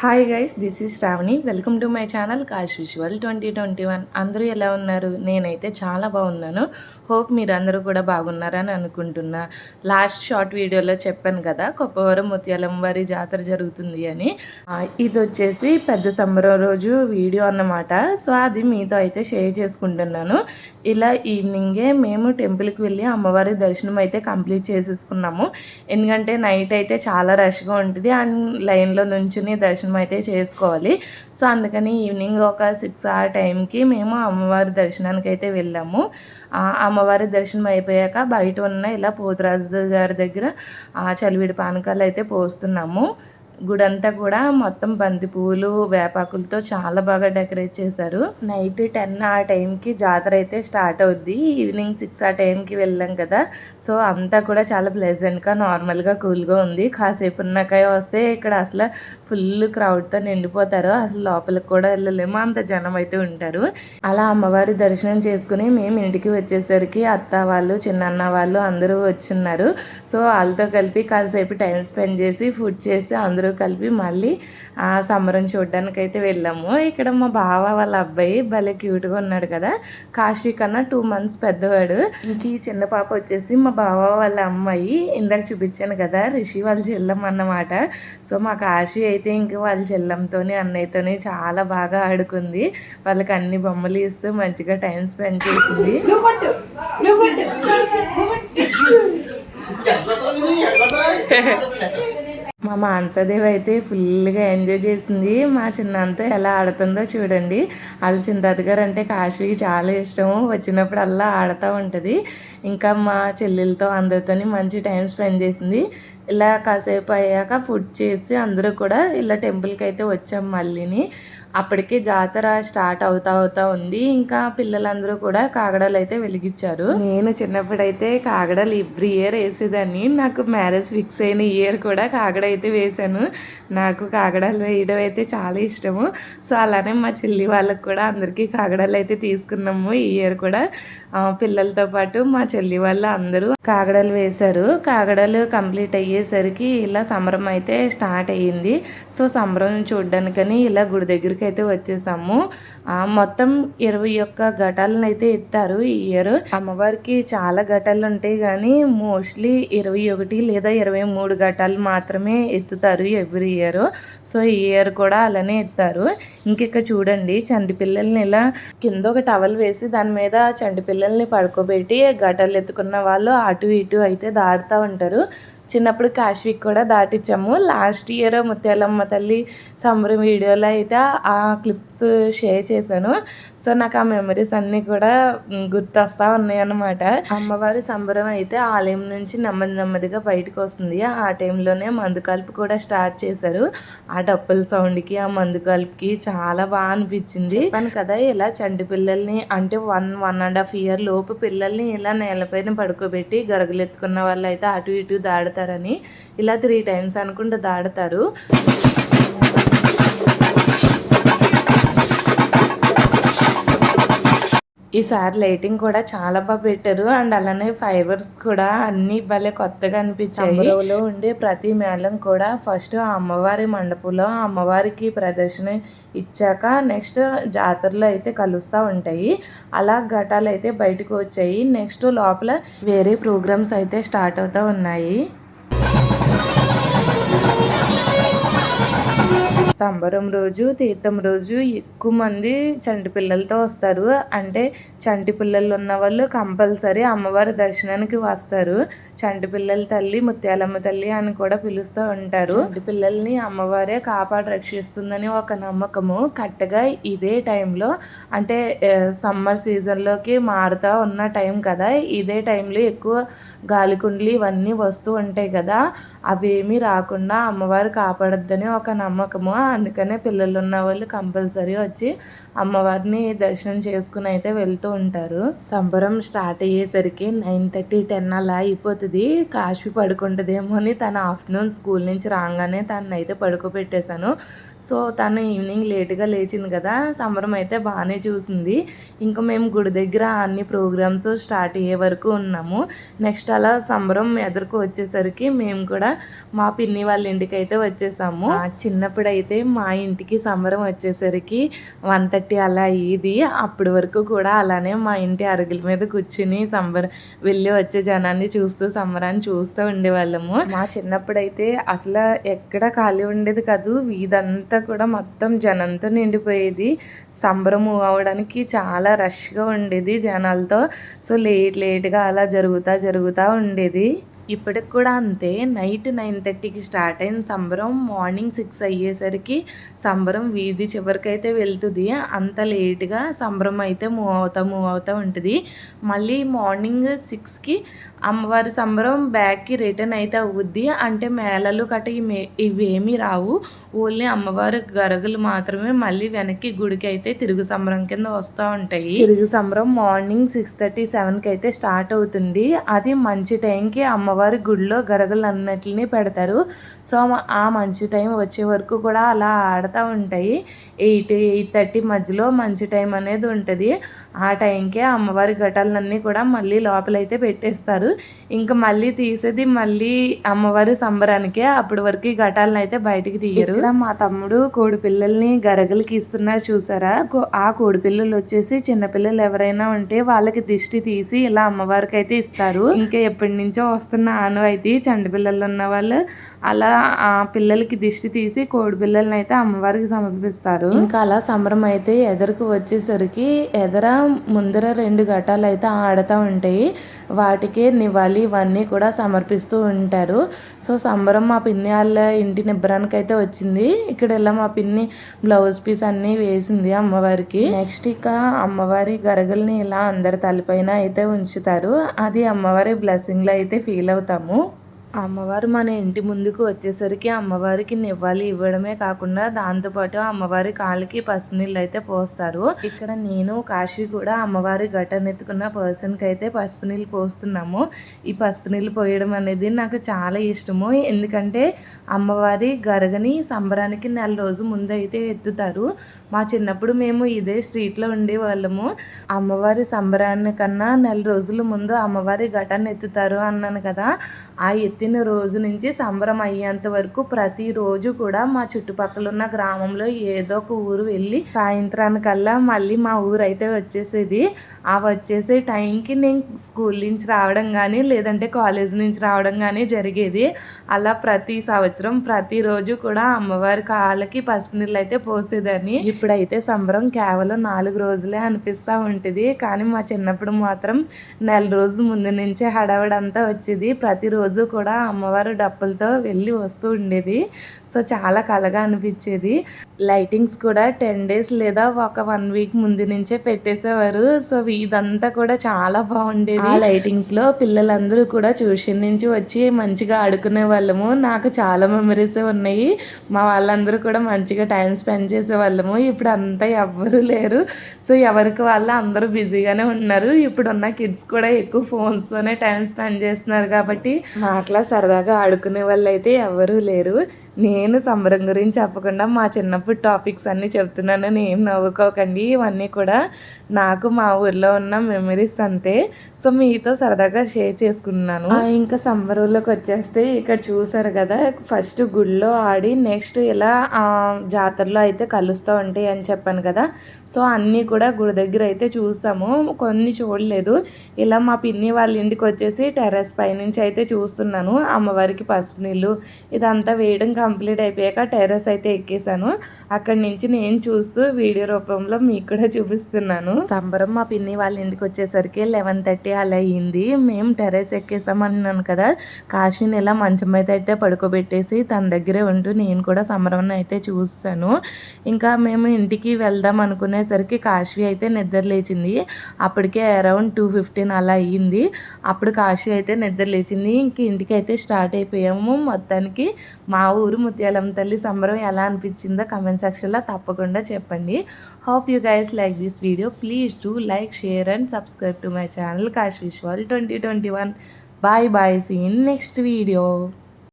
Hi guys this is Shravani welcome to my channel Kash visual twenty twenty one అందరూ ఎలా ఉన్నారు? నేనైతే చాలా బాగున్నాను. హోప్ మీరందరూ కూడా బాగున్నారని అనుకుంటున్నా. లాస్ట్ షార్ట్ వీడియోలో చెప్పాను కదా కొప్పవరం ముత్యాలం వారి జాతర జరుగుతుంది అని. ఇది వచ్చేసి పెద్ద సంబరం రోజు వీడియో అన్నమాట. సో అది మీతో అయితే షేర్ చేసుకుంటున్నాను. ఇలా ఈవినింగే మేము టెంపుల్కి వెళ్ళి అమ్మవారి దర్శనం అయితే కంప్లీట్ చేసేసుకున్నాము. ఎందుకంటే నైట్ అయితే చాలా రష్గా ఉంటుంది. అండ్ లైన్లో నుంచుని దర్శనం అయితే చేసుకోవాలి. సో అందుకని ఈవినింగ్ ఒక సిక్స్ ఆ టైంకి మేము అమ్మవారి దర్శనానికి అయితే వెళ్ళాము. అమ్మవారి దర్శనం అయిపోయాక బయట ఉన్న ఇలా పోతురాజు గారి దగ్గర చలివిడి పానకాలు అయితే పోస్తున్నాము. గుడంతా కూడా మొత్తం బంతి పువ్వులు వేపాకులతో చాలా బాగా డెకరేట్ చేశారు. నైట్ టెన్ ఆ టైంకి జాతర అయితే స్టార్ట్ అవుద్ది. ఈవినింగ్ సిక్స్ ఆ టైంకి వెళ్ళాం కదా. సో అంతా కూడా చాలా ప్లెజెంట్గా నార్మల్గా కూల్గా ఉంది. కాసేపు ఉన్నాక వస్తే ఇక్కడ అసలు ఫుల్ క్రౌడ్తో నిండిపోతారు. అసలు లోపలికి కూడా వెళ్ళలేము. అంత జనం అయితే ఉంటారు. అలా అమ్మవారి దర్శనం చేసుకుని మేము ఇంటికి వచ్చేసరికి అత్త వాళ్ళు చిన్నన్న వాళ్ళు అందరూ వచ్చున్నారు. సో వాళ్ళతో కలిపి కాసేపు టైం స్పెండ్ చేసి ఫుడ్ చేసి అందరూ కలిపి మళ్ళీ ఆ సంబరం చూడడానికి అయితే వెళ్ళాము. ఇక్కడ మా బావ వాళ్ళ అబ్బాయి భలే క్యూట్గా ఉన్నాడు కదా. కాశీ కన్నా టూ మంత్స్ పెద్దవాడు. ఇంక ఈ చిన్న పాప వచ్చేసి మా బావ వాళ్ళ అమ్మాయి ఇందాక చూపించాను కదా రిషి వాళ్ళ చెల్లం అన్నమాట. సో మా కాశీ అయితే ఇంక వాళ్ళ చెల్లంతోని అన్నయ్యతోని చాలా బాగా ఆడుకుంది. వాళ్ళకి అన్ని బొమ్మలు ఇస్తూ మంచిగా టైం స్పెండ్ చేసింది. మా మానసదేవి అయితే ఫుల్గా ఎంజాయ్ చేసింది. మా చిన్నంతా ఎలా ఆడుతుందో చూడండి. వాళ్ళ చింతాత గారు అంటే కాశీకి చాలా ఇష్టం. వచ్చినప్పుడు అలా ఆడుతూ ఉంటుంది. ఇంకా మా చెల్లెలతో అందరితోని మంచి టైం స్పెండ్ చేసింది. ఇలా కాసేపు అయ్యాక ఫుడ్ చేసి అందరూ కూడా ఇలా టెంపుల్కి అయితే వచ్చాం మళ్ళీని. అప్పటికే జాతర స్టార్ట్ అవుతా అవుతా ఉంది. ఇంకా పిల్లలందరూ కూడా కాగడాలు అయితే వెలిగించారు. నేను చిన్నప్పుడైతే కాగడాలు ఎవ్రీ ఇయర్ వేసేదాన్ని. నాకు మ్యారేజ్ ఫిక్స్ అయిన ఇయర్ కూడా కాగడ అయితే వేశాను. నాకు కాగడాలు వేయడం అయితే చాలా ఇష్టము. సో అలానే మా చెల్లి వాళ్ళకి కూడా అందరికీ కాగడాలు అయితే తీసుకున్నాము ఈ ఇయర్ కూడా. పిల్లలతో పాటు మా చెల్లి వాళ్ళు అందరూ కాగడాలు వేశారు. కాగడాలు కంప్లీట్ అయ్యి అయ్యేసరికి ఇలా సంబరం అయితే స్టార్ట్ అయ్యింది. సో సంబరం చూడడానికని ఇలా గుడి దగ్గరికి అయితే వచ్చేసాము మొత్తం ఇరవై ఒక్క ఘటాలను అయితే ఎత్తారు ఈ ఇయర్. అమ్మవారికి చాలా ఘటాలు ఉంటాయి కానీ మోస్ట్లీ ఇరవై ఒకటి లేదా ఇరవై మూడు ఘటాలు మాత్రమే ఎత్తుతారు ఎవ్రీ ఇయర్. సో ఈ ఇయర్ కూడా అలానే ఎత్తారు. ఇంకిక్కడ చూడండి చంటి పిల్లల్ని ఇలా కింద ఒక టవల్ వేసి దాని మీద చంటి పిల్లల్ని పడుకోబెట్టి ఘటాలు ఎత్తుకున్న వాళ్ళు అటు ఇటు అయితే దాడుతూ ఉంటారు. చిన్నప్పుడు కాశ్వీక్ కూడా దాటించాము. లాస్ట్ ఇయర్ ముత్యాలమ్మ తల్లి సంబరం వీడియోలో అయితే ఆ క్లిప్స్ షేర్ చేశాను. సో నాకు ఆ మెమరీస్ అన్నీ కూడా గుర్తొస్తా ఉన్నాయి అన్నమాట అమ్మవారి సంబరం అయితే ఆలయం నుంచి నెమ్మది నెమ్మదిగా బయటకు వస్తుంది. ఆ టైంలోనే మందు కలుపు కూడా స్టార్ట్ చేశారు. ఆ డప్పుల సౌండ్కి ఆ మందు కలుపుకి చాలా బాగా అనిపించింది. చెప్పాను కదా ఇలా చంటి పిల్లల్ని అంటే one one and half year లోపు పిల్లల్ని ఇలా నేలపైన పడుకోబెట్టి గరుగులు ఎత్తుకున్న వాళ్ళు అయితే అటు ఇటు దాడతారని. ఇలా త్రీ టైమ్స్ అనుకుంటూ దాడతారు. ఈసారి లైటింగ్ కూడా చాలా బాగా పెట్టారు. అండ్ అలానే ఫైబర్స్ కూడా అన్ని భలే కొత్తగా అనిపించాయి. సంబరంలో ఉండే ప్రతి మేళం కూడా ఫస్ట్ అమ్మవారి మండపంలో అమ్మవారికి ప్రదర్శన ఇచ్చాక నెక్స్ట్ జాతరలో అయితే కలుస్తూ ఉంటాయి. అలా ఘటాలు అయితే బయటకు వచ్చాయి. నెక్స్ట్ లోపల వేరే ప్రోగ్రామ్స్ అయితే స్టార్ట్ అవుతూ ఉన్నాయి. సంబరం రోజు తీర్థం రోజు ఎక్కువ మంది చంటి పిల్లలతో వస్తారు. అంటే చంటి పిల్లలు ఉన్న వాళ్ళు కంపల్సరీ అమ్మవారి దర్శనానికి వస్తారు. చంటి పిల్లల తల్లి ముత్యాలమ్మ తల్లి అని కూడా పిలుస్తూ ఉంటారు. చంటి పిల్లల్ని అమ్మవారే కాపాడి రక్షిస్తుందని ఒక నమ్మకము. కట్టగా ఇదే టైంలో అంటే సమ్మర్ సీజన్లోకి మారుతూ ఉన్న టైం కదా. ఇదే టైంలో ఎక్కువ గాలికుండ్లు ఇవన్నీ వస్తూ ఉంటాయి కదా. అవేమీ రాకుండా అమ్మవారు కాపాడద్దని ఒక నమ్మకము. అందుకనే పిల్లలు ఉన్న వాళ్ళు కంపల్సరీ వచ్చి అమ్మవారిని దర్శనం చేసుకుని అయితే వెళ్తూ ఉంటారు. సంబరం స్టార్ట్ అయ్యేసరికి నైన్ థర్టీ టెన్ అలా అయిపోతుంది. కాశీ పడుకుంటుందేమో అని తన ఆఫ్టర్నూన్ స్కూల్ నుంచి రాగానే తను అయితే పడుకోబెట్టేశాను. సో తను ఈవినింగ్ లేట్గా లేచింది కదా సంబరం అయితే బాగానే చూసింది. ఇంకా మేము గుడి దగ్గర అన్ని ప్రోగ్రామ్స్ స్టార్ట్ అయ్యే వరకు ఉన్నాము. నెక్స్ట్ అలా సంబరం ఎదురుకు వచ్చేసరికి మేము కూడా మా పిన్ని వాళ్ళ ఇంటికి అయితే వచ్చేసాము. ఆ చిన్నప్పుడు అయితే అయితే మా ఇంటికి సంబరం వచ్చేసరికి వన్ థర్టీ అలా అయ్యేది. అప్పటి వరకు కూడా అలానే మా ఇంటి అరుగుల మీద కూర్చుని సంబరం వెళ్ళి వచ్చే జనాన్ని చూస్తూ సంబరాన్ని చూస్తూ ఉండేవాళ్ళము. మా చిన్నప్పుడైతే అసలు ఎక్కడ ఖాళీ ఉండేది కాదు వీధంతా కూడా మొత్తం జనంతో నిండిపోయేది. సంబరం మూవ్ అవ్వడానికి చాలా రష్గా ఉండేది జనాలతో. సో లేట్ లేట్గా అలా జరుగుతూ జరుగుతూ ఉండేది. ఇప్పటికి కూడా అంతే. నైట్ నైన్ థర్టీకి స్టార్ట్ అయిన సంబరం మార్నింగ్ సిక్స్ అయ్యేసరికి సంబరం వీధి చివరికి అయితే వెళ్తుంది. అంత లేట్గా సంబరం అయితే మూవ్ అవుతా మూవ్ అవుతూ ఉంటుంది. మళ్ళీ మార్నింగ్ సిక్స్కి అమ్మవారి సంబరం బ్యాక్కి రిటర్న్ అయితే అవుద్ది. అంటే మేళలు కట్ట ఇవేమీ రావు. ఓన్లీ అమ్మవారి గరగలు మాత్రమే మళ్ళీ వెనక్కి గుడికి అయితే తిరుగు సంబరం కింద వస్తూ ఉంటాయి. తిరుగు సంబరం మార్నింగ్ సిక్స్ థర్టీ సెవెన్కి అయితే స్టార్ట్ అవుతుంది. అది మంచి టైంకి అమ్మవారి గుడిలో గరగలు అన్నిటిని పెడతారు. సో ఆ మంచి టైం వచ్చే వరకు కూడా అలా ఆడుతూ ఉంటాయి. ఎయిట్ ఎయిట్ థర్టీ మధ్యలో మంచి టైం అనేది ఉంటుంది. ఆ టైంకే అమ్మవారి ఘటాలన్నీ కూడా మళ్ళీ లోపలైతే పెట్టేస్తారు. ఇంకా మళ్ళీ తీసేది మళ్ళీ అమ్మవారి సంబరానికే. అప్పటి వరకు ఈ ఘటాలను అయితే బయటికి తీయరు. ఇక్కడ మా తమ్ముడు కోడి పిల్లల్ని గరగలకి ఇస్తున్నారు చూసారా? ఆ కోడి పిల్లలు వచ్చేసి చిన్నపిల్లలు ఎవరైనా ఉంటే వాళ్ళకి దిష్టి తీసి ఇలా అమ్మవారికి అయితే ఇస్తారు. ఇంకా ఎప్పటి నుంచో వస్తున్న ఆనవాయితీ చండి పిల్లలు ఉన్న వాళ్ళు అలా ఆ పిల్లలకి దిష్టి తీసి కోడి పిల్లల్ని అయితే అమ్మవారికి సమర్పిస్తారు. ఇంకా అలా సంబరం అయితే ఎదరకు వచ్చేసరికి ఎదర ముందర రెండు ఘటాలు అయితే ఆడుతూ ఉంటాయి. వాటికి నివాళి ఇవన్నీ కూడా సమర్పిస్తూ ఉంటారు. సో సంబరం మా పిన్ని వాళ్ళ ఇంటి నిబ్బరానికి అయితే వచ్చింది. ఇక్కడ ఇలా మా పిన్ని బ్లౌజ్ పీస్ అన్నీ వేసింది అమ్మవారికి. నెక్స్ట్ ఇక అమ్మవారి గరగల్ని ఇలా అందరి తలపైన అయితే ఉంచుతారు. అది అమ్మవారి బ్లెస్సింగ్లో అయితే ఫీల్ అవుతాము అమ్మవారు మన ఇంటి ముందుకు వచ్చేసరికి అమ్మవారికి నివ్వాలి ఇవ్వడమే కాకుండా దాంతోపాటు అమ్మవారి కాళ్ళకి పసుపు నీళ్ళు అయితే పోస్తారు. ఇక్కడ నేను కాశీ కూడా అమ్మవారి ఘటన ఎత్తుకున్న పర్సన్కి అయితే పసుపు నీళ్ళు పోస్తున్నాము. ఈ పసుపు నీళ్ళు పోయడం అనేది నాకు చాలా ఇష్టము. ఎందుకంటే అమ్మవారి గరగని సంబరానికి నెల రోజు ముందు అయితే ఎత్తుతారు. మా చిన్నప్పుడు మేము ఇదే స్ట్రీట్లో ఉండేవాళ్ళము. అమ్మవారి సంబరాన్ని కన్నా నెల రోజుల ముందు అమ్మవారి ఘటాన్ని ఎత్తుతారు అన్నాను కదా. ఆ ఎత్తి రోజు నుంచి సంబరం అయ్యేంత వరకు ప్రతిరోజు కూడా మా చుట్టుపక్కల ఉన్న గ్రామంలో ఏదో ఒక ఊరు వెళ్ళి సాయంత్రానికల్లా మళ్ళీ మా ఊరు అయితే వచ్చేసేది. ఆ వచ్చేసే టైంకి నేను స్కూల్ నుంచి రావడం కానీ లేదంటే కాలేజ్ నుంచి రావడం కానీ జరిగేది. అలా ప్రతి సంవత్సరం ప్రతిరోజు కూడా అమ్మవారి కాళ్ళకి పసుపు నీళ్ళు అయితే పోసేదని ఇప్పుడైతే సంబరం కేవలం నాలుగు రోజులే అనిపిస్తూ ఉంటుంది. కానీ మా చిన్నప్పుడు మాత్రం నెల రోజు ముందు నుంచే హడావిడంతా వచ్చేది. ప్రతిరోజు కూడా అమ్మవారు డప్పులతో వెళ్ళి వస్తూ ఉండేది. సో చాలా కలగా అనిపించేది. లైటింగ్స్ కూడా టెన్ డేస్ లేదా ఒక వన్ వీక్ ముందు నుంచే పెట్టేసేవారు. సో ఇదంతా కూడా చాలా బాగుండేది. ఆ లైటింగ్స్లో పిల్లలందరూ కూడా ట్యూషన్ నుంచి వచ్చి మంచిగా ఆడుకునే వాళ్ళము. నాకు చాలా మెమరీస్ ఉన్నాయి. మా వాళ్ళందరూ కూడా మంచిగా టైం స్పెండ్ చేసే వాళ్ళము. ఇప్పుడు అంతా ఎవ్వరూ లేరు. సో ఎవరికి వాళ్ళు అందరూ బిజీగానే ఉన్నారు. ఇప్పుడున్న కిడ్స్ కూడా ఎక్కువ ఫోన్స్తోనే టైం స్పెండ్ చేస్తున్నారు కాబట్టి మాట్లా సరదాగా ఆడుకునే వాళ్ళు అయితే ఎవరూ లేరు. నేను సంబరం గురించి చెప్పకుండా మా చిన్నప్పుడు టాపిక్స్ అన్నీ చెప్తున్నానని ఏం నవ్వుకోకండి. ఇవన్నీ కూడా నాకు మా ఊర్లో ఉన్న మెమరీస్ అంతే. సో మీతో సరదాగా షేర్ చేసుకున్నాను. ఇంకా సంబరంలోకి వచ్చేస్తే ఇక్కడ చూసారు కదా ఫస్ట్ గుడిలో ఆడి నెక్స్ట్ ఇలా ఆ, జాతరలో అయితే కలుస్తూ ఉంటాయి అని చెప్పాను కదా. సో అన్నీ కూడా గుడి దగ్గర అయితే చూసాము. కొన్ని చూడలేదు. ఇలా మా పిన్ని వాళ్ళ ఇంటికి వచ్చేసి టెర్రస్ పైనుంచి అయితే చూస్తున్నాను. అమ్మవారికి పసుపు నీళ్ళు ఇదంతా వేయడం కంప్లీట్ అయిపోయాక టెర్రస్ అయితే ఎక్కేసాను అక్కడి నుంచి నేను చూస్తూ వీడియో రూపంలో మీకు కూడా చూపిస్తున్నాను. సంబరం మా పిన్ని వాళ్ళ ఇంటికి వచ్చేసరికి లెవెన్ థర్టీ అలా అయ్యింది మేము టెర్రస్ ఎక్కేసామన్నాను కదా. కాశీని ఇలా మంచం మీద అయితే పడుకోబెట్టేసి తన దగ్గరే ఉంటూ నేను కూడా సంబరం అయితే చూస్తాను ఇంకా మేము ఇంటికి వెళ్దాం అనుకునేసరికి కాశీ అయితే నిద్ర లేచింది. అప్పటికే అరౌండ్ టూ ఫిఫ్టీన్ అలా అయ్యింది అప్పుడు కాశీ అయితే నిద్ర లేచింది. ఇంక ఇంటికి అయితే స్టార్ట్ అయిపోయాము. మొత్తానికి మా ఊరు ముత్యాలం తల్లి సంబరం ఎలా అనిపించిందో కమెంట్ సెక్షన్లో తప్పకుండా చెప్పండి. Hope you guys like this video please do like share and subscribe to my channel Kash Vishwal twenty twenty one bye bye see in next video